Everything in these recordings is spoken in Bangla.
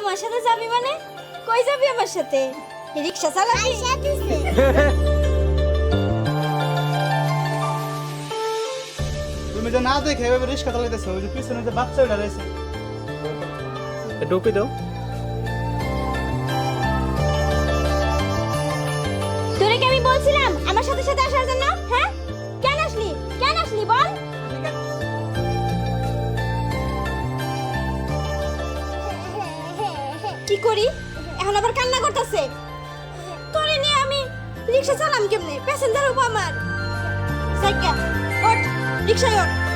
আমার সাথে যাবি মানে? কই যাবি আমার সাথে? রিক্সা চালাবি? তুমি যে না দেখে এভাবে রিক্সা চালাইতেছো ওই যে পিছনে যে বাচ্চা ওটা রয়েছে ঢুকে দাও। কি করি? এখন আবার কান্না করতেছে। তোরে নিয়ে আমি রিক্সা চালাম কেমনে? প্যাসেঞ্জার হব আমার। সাইকেল, ওঠ, রিক্সায় ওঠ।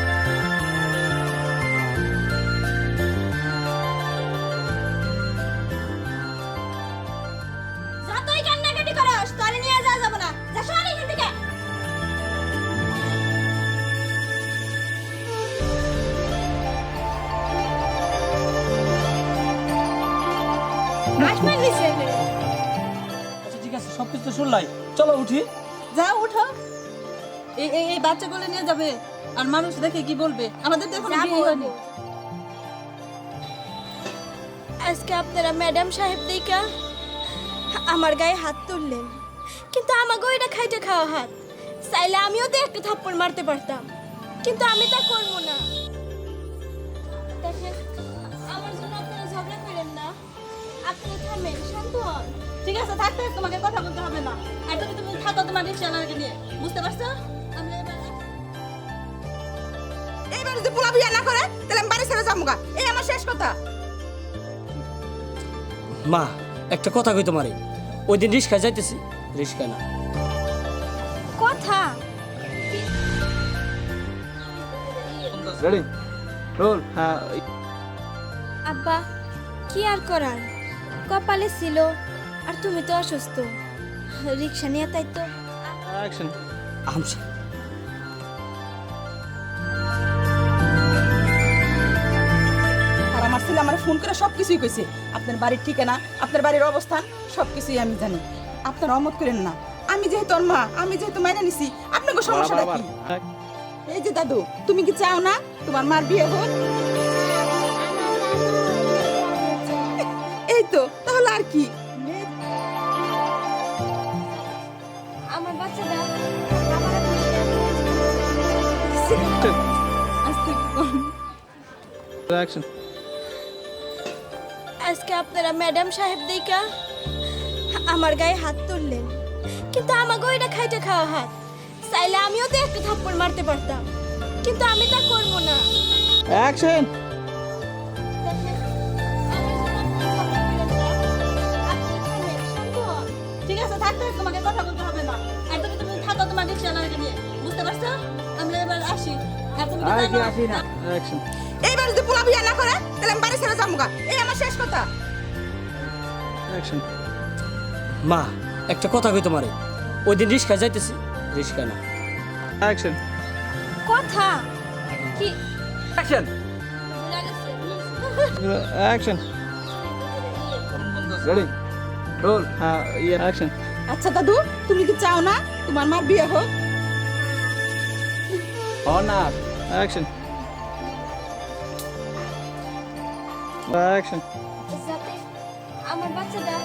আসমান নিচে আচ্ছা ঠিক আছে সব কিছু শুনলাই। চলো উঠি। যা উঠো। এই এই এই বাচ্চাগুলো নিয়ে যাবে। আর মানুষ দেখে কি বলবে? আমাদের তো এখনও বিয়ে হয়নি। আজকে আপনারা ম্যাডাম সাহেব দেখা আমার গায়ে হাত তুললেন। কিন্তু আমাকেও এটা খাইতে খাওয়া হাত। চাইলে আমিও তো একটা থাপ্পড় মারতে পারতাম। কিন্তু আমি তা করব না। ঠিক আছে থাকতে তোমাকে কথা বলতে হবে না। আর তুমি তুমি থাকো তোমার রিক্সাওয়ালাকে নিয়ে। বুঝতে পারছ? এইবার যদি পোলা বিয়ে না করে তাহলে আমি বাড়ি ছেড়ে যাব এই আমার শেষ কথা। মা একটা কথা কই তোমারে। ওই দিন রিক্সা যাইতেছি। রিক্সা না। কথা? রেডি রোল হ্যাঁ আব্বা কি আর করার? কপালে ছিল আর তুমি তো অসুস্থ। রিক্সা নিয়ে তাই তো? অ্যাকশন। আমসা আর আমার ছেলে আমার ফোন করে সব কিছুই কইছে। আপনার বাড়ির ঠিকানা আপনার বাড়ির অবস্থান সব কিছুই আমি জানি। আপনার অমত করেন না। আমি যেহেতু ওর মা আমি যেহেতু মাইনা নিছি আপনাকে সমস্যাটা কি? এই যে দাদু তুমি কি চাও না তোমার মার বিয়ে হোক? আমার বাচ্চাটা আজকে আপনারা ম্যাডাম সাহেব দেখা আমার গায়ে হাত তুললেন। কিন্তু আমাকেও এটা খাইতে খাওয়া হাত চাইলে আমিও তো একটা থাপ্পড় মারতে পারতাম। কিন্তু আমি তা করব না। অ্যাকশন। ঠিক আছে থাকতে তোমাকে কথা বলতে হবে। এইবার যদি পোলা বিয়ে না করে তাহলে আমি বাড়ি ছেড়ে যাব এই আমার শেষ কথা। মা একটা কথা কই তোমারে। ওই দিন রিক্সা যাইতেছি। রিক্সা না। অ্যাকশন কথা? কি? অ্যাকশন অ্যাকশন রেডি রোল হ্যাঁ ইয়ে অ্যাকশন আচ্ছা দাদু তুমি কি চাও না? তোমার মার বিয়ে হোক। অনার অ্যাকশন অ্যাকশন যাতে আমার বাচ্চাটা